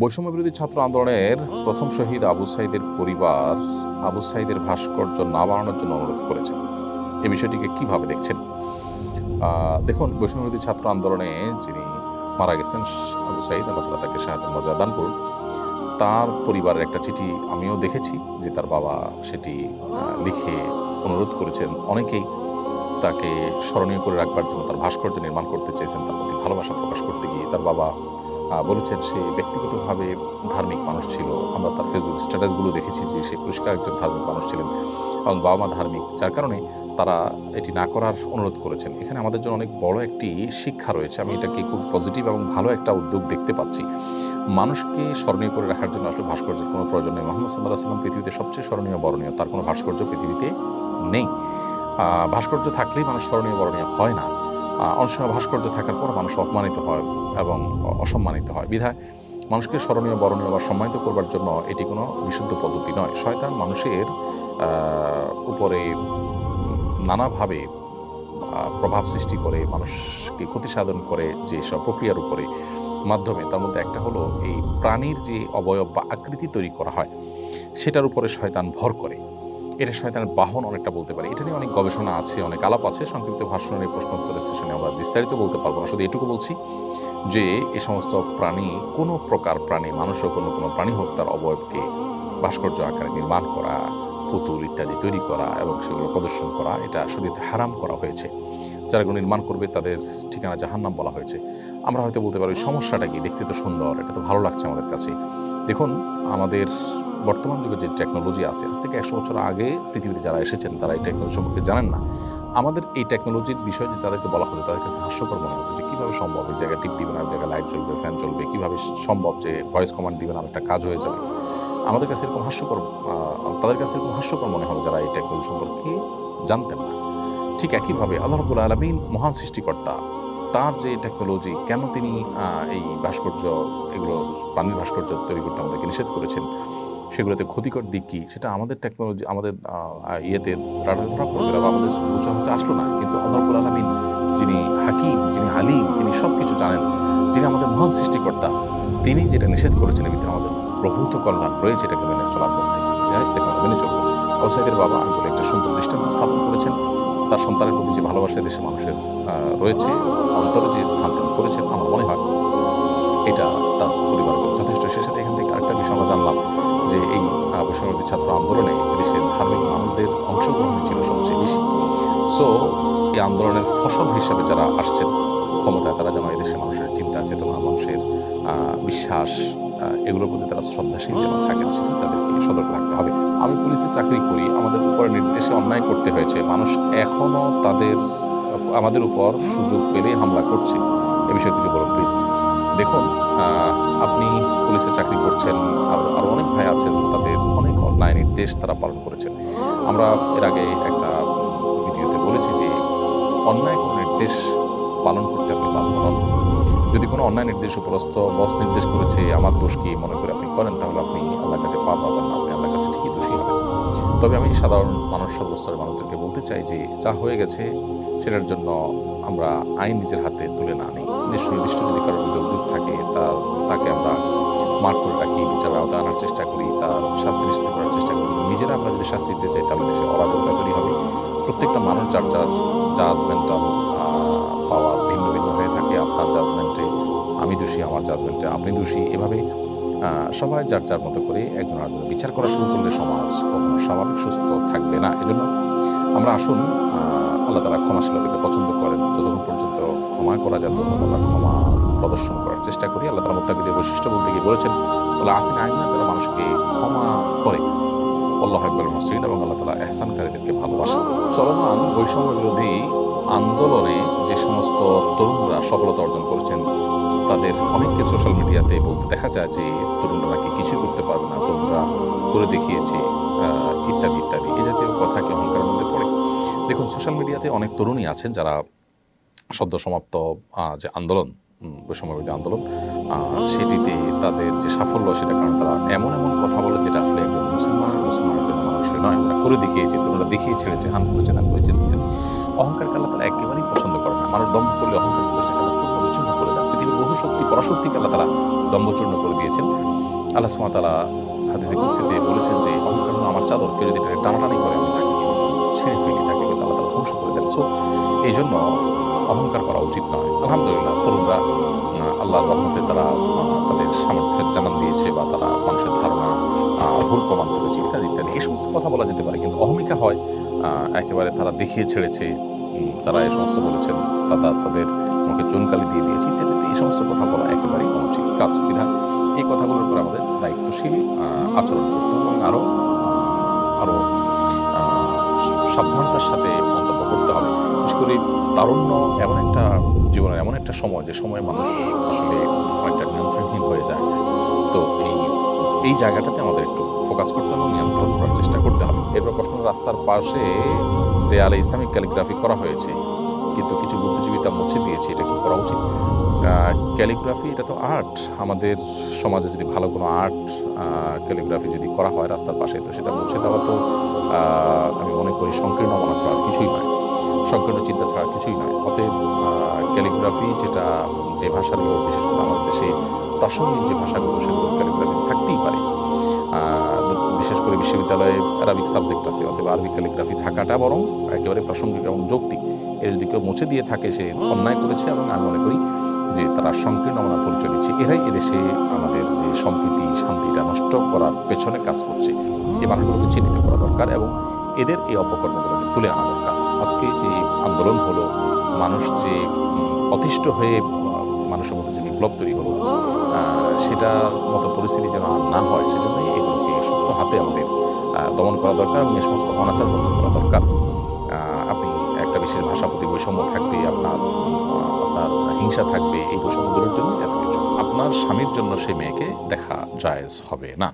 বৈষম্য বিরোধী ছাত্র আন্দোলনের প্রথম শহীদ আবু সাইদের পরিবার আবু সাইদের ভাস্কর্য না বানানোর জন্য অনুরোধ করেছেন। এই বিষয়টিকে কীভাবে দেখছেন? দেখুন বৈষম্য বিরোধী ছাত্র আন্দোলনে যিনি মারা গেছেন, আবু সাইদ, আল্লাহ তাকে শাহাদের মর্যাদা দান করুন। তার পরিবারের একটা চিঠি আমিও দেখেছি যে তার বাবা সেটি লিখে অনুরোধ করেছেন। অনেকেই তাকে স্মরণীয় করে রাখবার জন্য তার ভাস্কর্য নির্মাণ করতে চেয়েছেন, তার প্রতি ভালোবাসা প্রকাশ করতে গিয়ে তার বাবা বলেছেন সে ব্যক্তিগতভাবে ধার্মিক মানুষ ছিল। আমরা তার ফেসবুক স্ট্যাটাসগুলো দেখেছি যে সে পরিষ্কার একজন ধার্মিক মানুষ ছিলেন এবং বাবা মা ধার্মিক, যার কারণে তারা এটি না করার অনুরোধ করেছেন। এখানে আমাদের জন্য অনেক বড় একটি শিক্ষা রয়েছে। আমি এটাকে খুব পজিটিভ এবং ভালো একটা উদ্যোগ দেখতে পাচ্ছি। মানুষকে স্মরণীয় করে রাখার জন্য আসলে ভাস্কর্যের কোনো প্রয়োজন নেই। মোহাম্মদ সাল্লাহ সাল্লাম পৃথিবীতে সবচেয়ে স্মরণীয় বরণীয়। তার কোনো ভাস্কর্য পৃথিবীতে নেই। ভাস্কর্য থাকলেই মানুষ স্মরণীয় বরণীয় হয় না। অনেক ভাস্কর্য থাকার পর মানুষ অপমানিত হয় এবং অসম্মানিত হয়। বিধায় মানুষকে স্মরণীয়, বরণীয় বা সম্মানিত করবার জন্য এটি কোনো বিশুদ্ধ পদ্ধতি নয়। শয়তান মানুষের উপরে নানাভাবে প্রভাব সৃষ্টি করে, মানুষকে ক্ষতি সাধন করে যে সব প্রক্রিয়ার উপরে মাধ্যমে, তার মধ্যে একটা হলো এই প্রাণীর যে অবয়ব বা আকৃতি তৈরি করা হয়, সেটার উপরে শয়তান ভর করে। এটা শয়তানের বাহন অনেকটা বলতে পারে। এটা নিয়ে অনেক গবেষণা আছে, অনেক আলাপ আছে। সংক্ষিপ্ত ভাষণের এই প্রশ্ন উত্তরের সেশনে আমরা বিস্তারিত বলতে পারব না। শুধু এটুকু বলছি যে, এ সমস্ত প্রাণী, কোনো প্রকার প্রাণী, মানুষ হোক কোনো কোনো প্রাণী হোক, তার অবয়বকে ভাস্কর্য আকারে নির্মাণ করা, পুতুল ইত্যাদি তৈরি করা এবং সেগুলো প্রদর্শন করা, এটা শরীরে হারাম করা হয়েছে। যারা এগুলো নির্মাণ করবে, তাদের ঠিকানা জাহান্নাম বলা হয়েছে। আমরা হয়তো বলতে পারি সমস্যাটা কি? দেখতে তো সুন্দর, এটা তো ভালো লাগছে আমাদের কাছে। দেখুন, আমাদের বর্তমান যুগে যে টেকনোলজি আছে, আজ থেকে একশো বছর আগে পৃথিবীতে যারা এসেছেন, তারা এই টেকনোলজি সম্পর্কে জানেন না। আমাদের এই টেকনোলজির বিষয় যদি তাদেরকে বলা হতো, তাদের কাছে হাস্যকর মনে হতো যে, কীভাবে সম্ভব এই জায়গায় টিপ দিবেন আর জায়গায় লাইট চলবে ফ্যান চলবে কীভাবে সম্ভব যে ভয়েস কমান্ড দিবেন আর একটা কাজ হয়ে যাবে। আমাদের কাছে এরকম হাস্যকর তাদের কাছে এরকম হাস্যকর মনে হবে যারা এই টেকনোলজি সম্পর্কে জানতেন না। ঠিক একইভাবে আল্লাহ রবুল আলমিন মহান সৃষ্টিকর্তা তার যে টেকনোলজি কেন তিনি এই ভাস্কর্য, এগুলো প্রাণীর ভাস্কর্য তৈরি করতে আমাদেরকে নিষেধ করেছেন? সেগুলোতে ক্ষতিকর দিক কী? সেটা আমাদের টেকনোলজি আমাদের ইয়েতে ধরা আমাদের বোঝা আসলো না। কিন্তু রবুল আলমিন যিনি হাকিম, যিনি আলিম তিনি সব কিছু জানেন, যিনি আমাদের মহান সৃষ্টিকর্তা, তিনি যেটা নিষেধ করেছেন ভিতরে আমাদের প্রভূত কল্যাণ রয়েছে এটাকে মেনে চলার মধ্যে এটাকে মেনে চলবো। আউসাইদের বাবা আমি বলে একটা সুন্দর দৃষ্টান্ত স্থাপন করেছেন। তার সন্তানের প্রতি যে ভালোবাসা দেশে মানুষের রয়েছে, অন্তরে যে স্থান তিনি করেছেন, আমার মনে হয় এটা তার পরিবারের জন্য যথেষ্ট। সে সাথে এখান থেকে আরেকটা বিষয় আমরা জানলাম যে এই বৈষম্যবিরোধী ছাত্র আন্দোলনে দেশের ধার্মিক মানুষদের অংশগ্রহণ ছিল সবচেয়ে বেশি। সো, এই আন্দোলনের ফসল হিসাবে যারা আসছেন, ক্ষমতায় তারা যেন এদেশের মানুষের চিন্তা, চেতনা, মানুষের বিশ্বাস এগুলোর প্রতি তারা শ্রদ্ধাশীল যেন থাকেন, সেটা তাদেরকে সতর্ক থাকতে হবে। আমি পুলিশে চাকরি করি, আমাদের উপরে নির্দেশে অন্যায় করতে হয়েছে। মানুষ এখনও তাদের, আমাদের উপর সুযোগ পেলে হামলা করছে। এ বিষয়ে কিছু বলুন প্লিজ দেখুন আপনি পুলিশে চাকরি করছেন, আর আরও অনেক ভাই আছেন, তাদের অনেক অন্যায় নির্দেশ তারা পালন করেছেন। আমরা এর আগে একটা ভিডিওতে বলেছি যে, অন্যায় কোনো নির্দেশ পালন করতে আপনি বাধ্য নন। যদি কোনো অন্যায় নির্দেশ উপরস্থ বস নির্দেশ করেছে, আমার দোষ কি মনে করে আপনি করেন? তাহলে আপনি আল্লাহর কাছে পা পাবেন না, আপনি আল্লাহর কাছে ঠিকই দোষী হবেন। তবে আমি সাধারণ মানুষ, সর্বস্তরের মানুষদেরকে বলতে চাই যে, যা হয়ে গেছে সেটার জন্য আমরা আইন নিজের হাতে তুলে না নিই নির্দিষ্ট যদি কারোর অভিযোগ থাকে তার তাকে আমরা মার করে রাখি, বিচারের আওতায় আনার চেষ্টা করি তার শাস্তি নিশ্চিত করার চেষ্টা করি। নিজেরা আমরা যদি শাস্তি দিতে চাই, তাহলে দেশে অরাজকতা তৈরি হবে। প্রত্যেকটা মানুষ, যার যার জাজমেন্টাল আমি দোষী, আমার জাজমেন্টে আপনি দোষী। এভাবে সবাই যার যার মতো করে একজন আরেকজন বিচার করা শুরু করলে সমাজ কখনো স্বাভাবিক, সুস্থ থাকবে না। এজন্য আমরা আসুন আল্লাহ তারা ক্ষমাশীলতাকে পছন্দ করেন। যতক্ষণ পর্যন্ত ক্ষমা করা যায় ততক্ষণ আমরা ক্ষমা প্রদর্শন করার চেষ্টা করি। আল্লাহ তালা মোত্তাকিদের বৈশিষ্ট্য বলতে গিয়ে বলেছেন বলে আফিন আইনা যারা মানুষকে ক্ষমা করে। আল্লাহ আকবর মসজিদ এবং আল্লাহ তালা এহসানকারীদেরকে ভালোবাসেন। চলমান বৈষম্য বিরোধী আন্দোলনে যে সমস্ত তরুণরা সফলতা অর্জন করেছেন তাদের অনেককে সোশ্যাল মিডিয়াতে বলতে দেখা যায় যে তরুণরা নাকি কিছুই করতে পারবে না তরুণরা করে দেখিয়েছে ইত্যাদি ইত্যাদি। এ জাতীয় কথা কি অহংকারের মধ্যে পড়ে। দেখুন সোশ্যাল মিডিয়াতে অনেক তরুণী আছেন যারা সদ্য সমাপ্ত যে আন্দোলন বৈষম্যবিরোধী আন্দোলন সেটিতে তাদের যে সাফল্য, সেটা কারণ তারা এমন এমন কথা বলে যেটা আসলে একজন মুসলমানের মুসলমানের জন্য মানুষের নয়। আমরা করে দেখিয়েছি তরুণরা দেখিয়ে ছেড়েছে হান করেছে হান করেছে অহংকার কালা তারা একেবারেই পছন্দ করে না। মানুষ দম্ভ করলে অহংকার করে সত্যি পরাসত্যিকে আল্লাহ তারা দম্বচূর্ণ করে দিয়েছেন। আল্লাহ সুমাতালা হাদিসে কুসিতে বলেছেন যে, অহংকার আমার চাদর, কেউ যদি টানাটানি করে, আমি তাকে ছেড়ে ফেলি, তাকে কিন্তু আল্লাহ তালা ধ্বংস করে দেন। সো এই জন্য অহংকার করা উচিত নয়। আলহামদুলিল্লাহ, তরুণরা আল্লাহর রহমতে তারা তাদের সামর্থ্যের জানান দিয়েছে বা তারা মানুষের ধারণা ভুল প্রমাণ করেছে ইত্যাদি ইত্যাদি। এই সমস্ত কথা বলা যেতে পারে, কিন্তু অহমিকা হয় একেবারে তারা দেখিয়ে ছেড়েছে। তারা এই সমস্ত বলেছেন, তারা তাদের মুখে চুনকালি দিয়ে দিয়েছি ইত্যাদি। এই সমস্ত কথা বলা একেবারেই অনুচিত কাজ। বিধান, এই কথাগুলোর উপর আমাদের দায়িত্বশীল আচরণ করতে হবে এবং আরও আরও সাবধানতার সাথে মন্তব্য করতে হবে। বিশেষ করে তারুণ্য এমন একটা জীবনের এমন একটা সময়, যে সময় মানুষ আসলে অনেকটা নিয়ন্ত্রণহীন হয়ে যায়। তো এই এই জায়গাটাতে আমাদের একটু ফোকাস করতে হবে, নিয়ন্ত্রণ করার চেষ্টা করতে হবে। এরপর প্রশ্ন রাস্তার পাশে দেয়ালে ইসলামিক ক্যালিগ্রাফি করা হয়েছে। কিন্তু কিছু বুদ্ধিজীবী তা মুছে দিয়েছে, এটা কি করা উচিত। ক্যালিগ্রাফি, এটা তো আর্ট। আমাদের সমাজে যদি ভালো কোনো আর্ট ক্যালিগ্রাফি যদি করা হয় রাস্তার পাশে, তো সেটা মুছে দেওয়া তো আমি মনে করি সংকীর্ণ মনা ছাড়া কিছুই নয়। সংকীর্ণ চিন্তা ছাড়া কিছুই নয়। অতএব ক্যালিগ্রাফি যেটা, যে ভাষাগুলো বিশেষ করে আমাদের দেশে প্রাসঙ্গিক যে ভাষাগুলো, সেগুলো ক্যালিগ্রাফি থাকতেই পারে। বিশেষ করে বিশ্ববিদ্যালয়ে আরবিক সাবজেক্ট আছে অথবা আরবিক ক্যালিগ্রাফি থাকাটা বরং একেবারে প্রাসঙ্গিক এবং যৌক্তিক। এর যদি কেউ মুছে দিয়ে থাকে, সে অন্যায় করেছে এবং আমি মনে করি যে তারা সংকীর্ণ মনা পরিচয় দিচ্ছে। এরাই এদেশে আমাদের যে সম্প্রীতি, শান্তিটা নষ্ট করার পেছনে কাজ করছে। এই মানুষগুলোকে চিহ্নিত করা দরকার এবং এদের এই অপকর্মগুলোকে তুলে আনা দরকার। আজকে যে আন্দোলন হলো, মানুষ যে অতিষ্ঠ হয়ে মানুষের মধ্যে যে বিপ্লব তৈরি হলো সেটার মতো পরিস্থিতি যেন আর না হয়, সেজন্যই এগুলোকে শক্ত হাতে আমাদের দমন করা দরকার এবং এই সমস্ত অনাচার বন্ধ করা দরকার। বিশেষ ভাষা বৈষম্য থাকবে, আপনার আপনার হিংসা থাকবে, এই বৈষম্য দূরের জন্য এত কিছু। আপনার স্বামীর জন্য সে মেয়েকে দেখা জায়েজ হবে না।